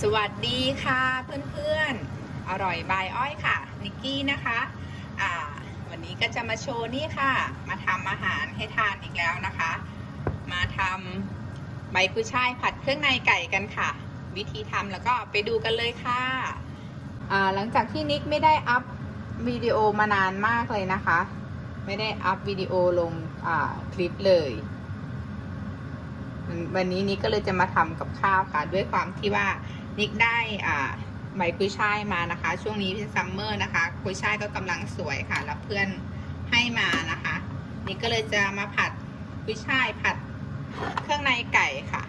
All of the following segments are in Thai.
สวัสดีค่ะเพื่อนๆ อร่อยบายอ้อยค่ะ นิกกี้นะคะอ่าวันนี้ก็จะมาโชว์นี่ค่ะ มาทำอาหารให้ทานอีกแล้วนะคะ มาทำใบกุยช่ายผัดเครื่องในไก่กันค่ะ วิธีทำแล้วก็ไปดูกันเลยค่ะอ่าหลังจากที่นิกไม่ได้อัพวิดีโอมานานมากเลยนะคะ ไม่ได้อัพวิดีโอลงอ่าคลิปเลยวันนี้นิกก็เลยจะมาทำกับข้าวค่ะ ด้วยความที่ว่า นิกได้อ่าใบกุยช่ายมานะคะ ช่วงนี้เป็นซัมเมอร์นะคะกุยช่ายก็กำลังสวยค่ะ แล้วเพื่อนให้มานะคะนิกก็เลยจะมาผัดกุยช่ายผัดเครื่องในไก่ค่ะ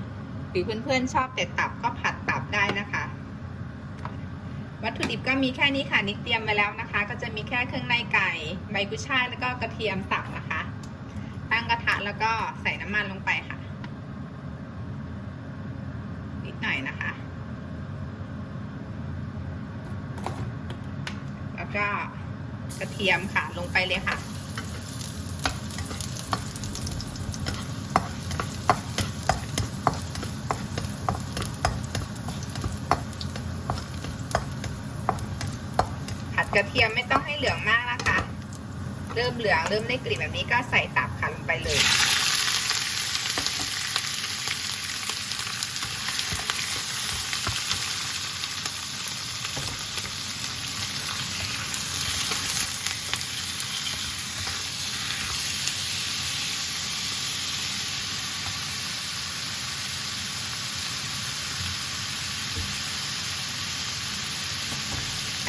หรือเพื่อนๆชอบแต่ตับก็ผัดตับได้นะคะ วัตถุดิบก็มีแค่นี้ค่ะนิกเตรียมไว้แล้วนะคะ ก็จะมีแค่เครื่องในไก่ใบกุยช่ายแล้วก็กระเทียมสับนะคะ ตั้งกระทะแล้วก็ใส่น้ำมันลงไปค่ะ นิดหน่อยนะคะ แล้ว ก็กระเทียมค่ะลงไปเลยค่ะ ผัดกระเทียมไม่ต้องให้เหลืองมากนะคะ เริ่มเหลืองเริ่มได้กลิ่นแบบนี้ก็ใส่ตับค่ะลงไปเลย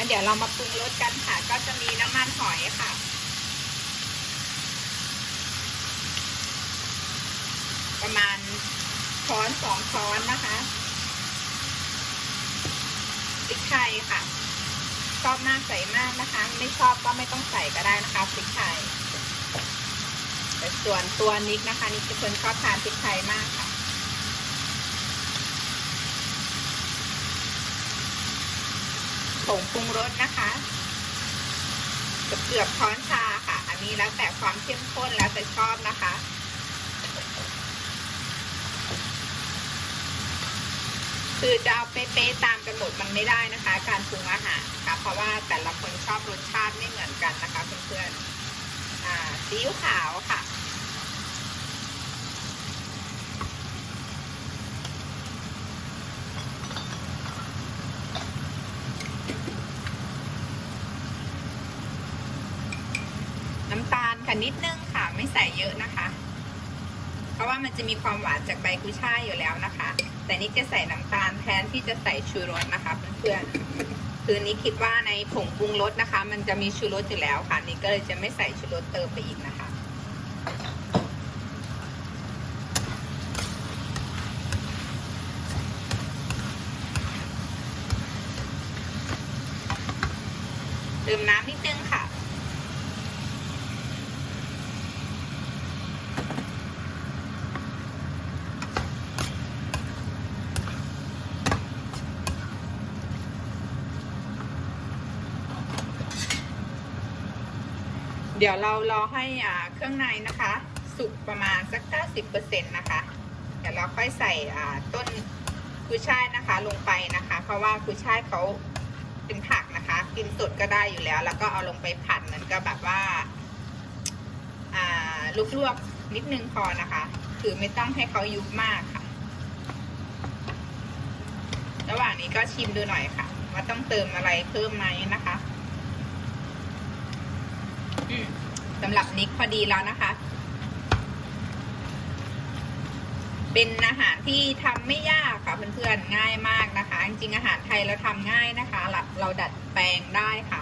เดี๋ยวเรามาปรุงรสกันค่ะ ก็จะมีน้ำมันหอยค่ะ ประมาณช้อนสองช้อนนะคะพริกไทยค่ะ ชอบมากใส่มากนะคะ ไม่ชอบก็ไม่ต้องใส่ก็ได้นะคะพริกไทยแต่ส่วนตัวนิกนะคะนิกเป็นคนชอบทานพริกไทยมากค่ะ ผงปรุงรสนะคะเกือบเกือบช้อนชาค่ะ อันนี้แล้วแต่ความเข้มข้นแล้วแต่ชอบนะคะ คือจะเอาเป๊ะๆตามกันหมดมันไม่ได้นะคะ การปรุงอาหารค่ะเพราะว่าแต่ละคนชอบรสชาติไม่เหมือนกันนะคะเพื่อนๆอ่าซีอิ๊วขาวค่ะ น้ำตาลค่ะ นิดนึงค่ะ ไม่ใส่เยอะนะคะ เพราะว่ามันจะมีความหวานจากใบกุช่ายอยู่แล้วนะคะ แต่นี่จะใส่น้ำตาลแทนที่จะใส่ชูรสนะคะเพื่อนๆคือนี้คิดว่าในผงปรุงรสนะคะ มันจะมีชูรสอยู่แล้วค่ะ นี่ก็เลยจะไม่ใส่ชูรสเติมไปอีกนะคะเติมน้ำนิดนึงค่ะ เดี๋ยวเรารอให้อ่าเครื่องในนะคะ สุกประมาณสัก 90%นะคะ เดี๋ยวเราค่อยใส่อ่าต้นกุยช่ายนะคะลงไปนะคะ เพราะว่ากุยช่ายเขาเป็นผักนะคะ กินสดก็ได้อยู่แล้ว แล้วก็เอาลงไปผัดเหมือนกับแบบว่าอ่าลวกๆนิดนึงพอนะคะ คือไม่ต้องให้เขายุบมากค่ะ ระหว่างนี้ก็ชิมดูหน่อยค่ะ ว่าต้องเติมอะไรเพิ่มไหมนะคะ สำหรับนิกพอดีแล้วนะคะ เป็นอาหารที่ทำไม่ยากค่ะเพื่อนๆง่ายมากนะคะ จริงๆอาหารไทยเราทำง่ายนะคะเราดัดแปลงได้ค่ะ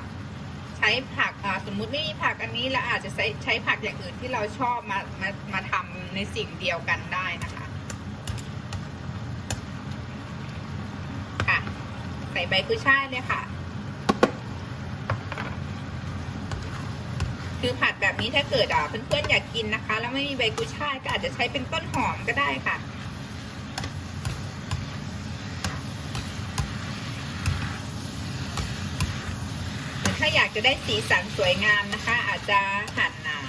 ใช้ผักอ่าสมมุติไม่มีผักอันนี้เราอาจจะใช้ใช้ผักอย่างอื่นที่เราชอบมามามาทำในสิ่งเดียวกันได้นะคะค่ะ ใส่ใบกุยช่ายเลยค่ะ คือผัดแบบนี้ถ้าเกิดอะเพื่อนๆอยากกินนะคะ แล้วไม่มีใบกุช่ายก็อาจจะใช้เป็นต้นหอมก็ได้ค่ะ ถ้าอยากจะได้สีสันสวยงามนะคะ อาจจะหั่นอ่า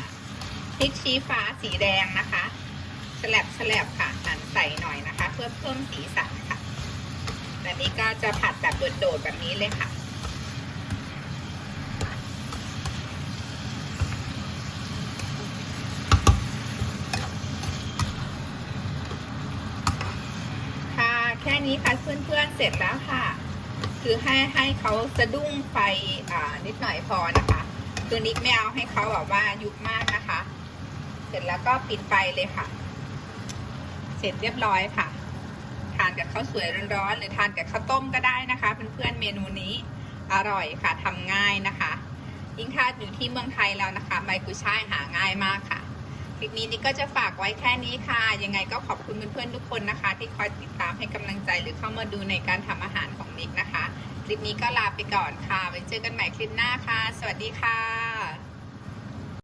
พริกชี้ฟ้าสีแดงนะคะฉลับฉลับค่ะหั่นใส่หน่อยนะคะ เพื่อเพิ่มสีสันค่ะแต่อันนี้ก็จะผัดแบบโดดๆแบบนี้เลยค่ะ ค่ะ แค่นี้ค่ะเพื่อนๆเสร็จแล้วค่ะ คือให้ให้เขาสะดุ้งไฟอ่านิดหน่อยพอนะคะคือนิกไม่เอาให้เขาแบบว่ายุบมากนะคะ เสร็จแล้วก็ปิดไฟเลยค่ะ เสร็จเรียบร้อยค่ะ ทานกับข้าวสวยร้อนๆหรือทานกับข้าวต้มก็ได้นะคะเพื่อนๆเมนูนี้อร่อยค่ะทำง่ายนะคะ ยิ่งถ้าอยู่ที่เมืองไทยแล้วนะคะใบกุช่ายหาง่ายมากค่ะ ลิปนี้นี่ก็จะฝากไว้แค่นี้ค่ะ ยังไงก็ขอบคุณเพื่อนๆทุกคนนะคะ ที่คอยติดตามให้กำลังใจหรือเข้ามาดูในการทำอาหารของนิกนะคะ คลิปนี้ก็ลาไปก่อนค่ะไว้เจอกันใหม่คลิปหน้าค่ะ สวัสดีค่ะ